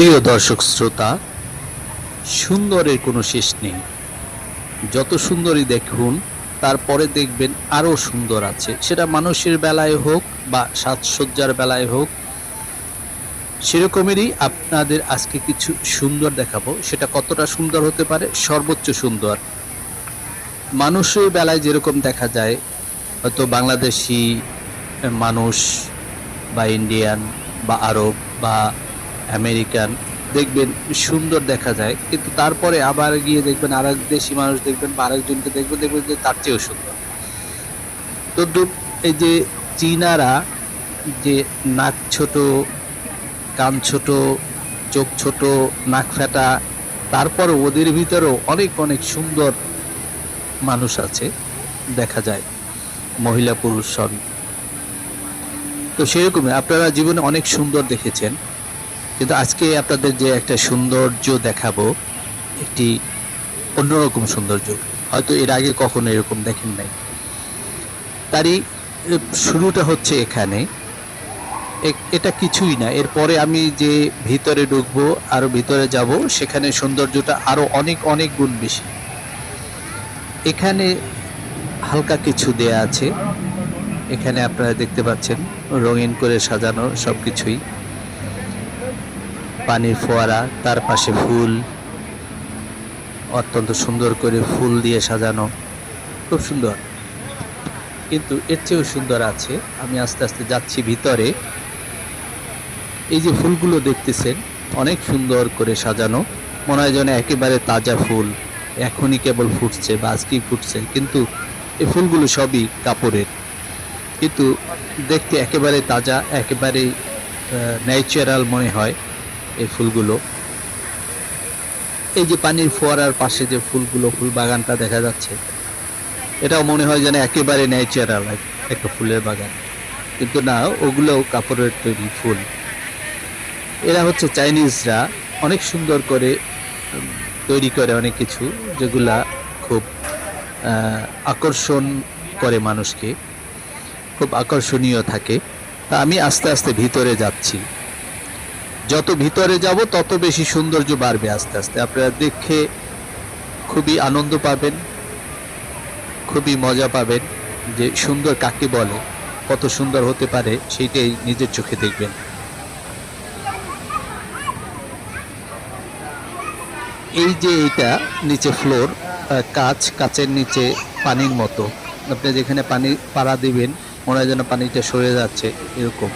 প্রিয় দর্শক শ্রোতা, সুন্দরের কোনো শেষ নেই। যত সুন্দরই দেখুন, তারপরে দেখবেন আরও সুন্দর আছে। সেটা মানুষের বেলায় হোক বা সাজসজ্জার বেলায় হোক, সেরকমেরই আপনাদের আজকে কিছু সুন্দর দেখাবো। সেটা কতটা সুন্দর হতে পারে? সর্বোচ্চ সুন্দর। মানুষের বেলায় যেরকম দেখা যায়, হয়তো বাংলাদেশি মানুষ বা ইন্ডিয়ান বা আরব বা আমেরিকান, দেখবেন সুন্দর দেখা যায়। কিন্তু তারপরে আবার গিয়ে দেখবেন আর এক দেশি মানুষ দেখবেন বা আরেকজনকে দেখবেন দেখবেন যে তার চেয়েও সুন্দর। তো এই যে চীনারা যে নাক ছোট, কান ছোট, চোখ ছোট, নাক ফেটা তারপর ওদের ভিতরেও অনেক অনেক সুন্দর মানুষ আছে, দেখা যায়, মহিলা পুরুষ সব তো সেরকমই, আপনারা জীবনে অনেক সুন্দর দেখেছেন। কিন্তু আজকে আপনাদের যে একটা সৌন্দর্য দেখাবো, একটি অন্যরকম সৌন্দর্য। হয়তো এর আগে কখনো এরকম দেখেন নাই। তারই শুরুটা হচ্ছে এখানে। এটা কিছুই না। এরপরে আমি যে ভিতরে ঢুকবো, আরও ভিতরে যাব, সেখানে সৌন্দর্যটা আরও অনেক অনেক গুণ বেশি। এখানে হালকা কিছু দেয়া আছে। এখানে আপনারা দেখতে পাচ্ছেন, রঙিন করে সাজানো সব কিছুই পানির ফোয়ারা, তার পাশে ফুল, অত্যন্ত সুন্দর করে ফুল দিয়ে সাজানো। খুব সুন্দর। কিন্তু এর চেয়েও সুন্দর আছে, আমি আস্তে আস্তে যাচ্ছি ভিতরে। এই যে ফুলগুলো দেখতেছেন, অনেক সুন্দর করে সাজানো। মনে হয় যেন একেবারে তাজা ফুল। এখনই কেবল ফুটছে বা আজকেই ফুটছে, কিন্তু এই ফুলগুলো সবই কাপড়ের। কিন্তু দেখতে একেবারে তাজা একেবারে ন্যাচারাল মনে হয়। এই ফুলগুলো। এই যে পানির ফোয়ারার পাশে যে ফুলগুলো, ফুল বাগানটা দেখা যাচ্ছে, এটাও মনে হয় যেন একেবারে ন্যাচারাল একটা ফুলের বাগান। কিন্তু না ওগুলো কাপড়ের তৈরি ফুল। এরা হচ্ছে চাইনিজরা, অনেক সুন্দর করে তৈরি করে অনেক কিছু, যেগুলা খুব আকর্ষণ করে মানুষকে, খুব আকর্ষণীয় থাকে। তা আমি আস্তে আস্তে ভিতরে যাচ্ছি। যত ভিতরে যাব, তত বেশি সৌন্দর্য বাড়বে আস্তে আস্তে। আপনারা দেখে খুবই আনন্দ পাবেন, খুবই মজা পাবেন যে সুন্দর কাকে বলে, কত সুন্দর হতে পারে, সেইটাই নিজের চোখে দেখবেন। এই যে এটা নিচে ফ্লোর কাচ, কাচের নিচে পানির মতো। আপনি যেখানে পানি পাড়া দিবেন, মনে হয় যেন পানিটা সরে যাচ্ছে, এরকম।